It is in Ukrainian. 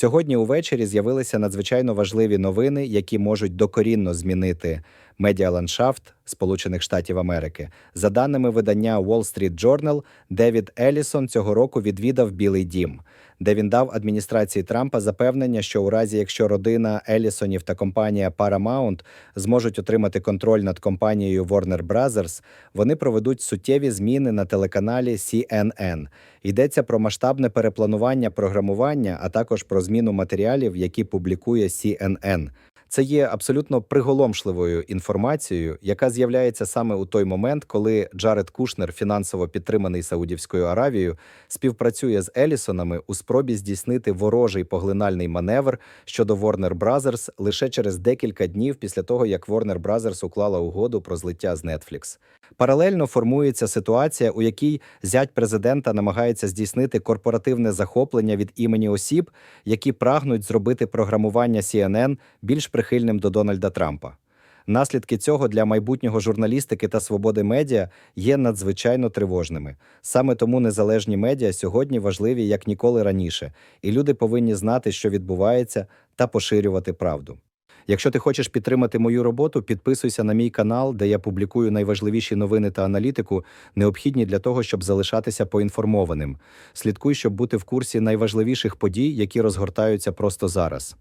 Сьогодні увечері з'явилися надзвичайно важливі новини, які можуть докорінно змінити медіаландшафт Сполучених Штатів Америки. За даними видання Wall Street Journal, Девід Елісон цього року відвідав Білий Дім, де він дав адміністрації Трампа запевнення, що у разі якщо родина Елісонів та компанія Paramount зможуть отримати контроль над компанією Warner Brothers, вони проведуть суттєві зміни на телеканалі CNN. Йдеться про масштабне перепланування програмування, а також про зміну матеріалів, які публікує CNN. Це є абсолютно приголомшливою інформацією, яка з'являється саме у той момент, коли Джаред Кушнер, фінансово підтриманий Саудівською Аравією, співпрацює з Елісонами у спробі здійснити ворожий поглинальний маневр щодо Warner Brothers лише через декілька днів після того, як Warner Brothers уклала угоду про злиття з Netflix. Паралельно формується ситуація, у якій зять президента намагається здійснити корпоративне захоплення від імені осіб, які прагнуть зробити програмування CNN більш прихильним до Дональда Трампа. Наслідки цього для майбутнього журналістики та свободи медіа є надзвичайно тривожними. Саме тому незалежні медіа сьогодні важливі як ніколи раніше, і люди повинні знати, що відбувається, та поширювати правду. Якщо ти хочеш підтримати мою роботу, підписуйся на мій канал, де я публікую найважливіші новини та аналітику, необхідні для того, щоб залишатися поінформованим. Слідкуй, щоб бути в курсі найважливіших подій, які розгортаються просто зараз.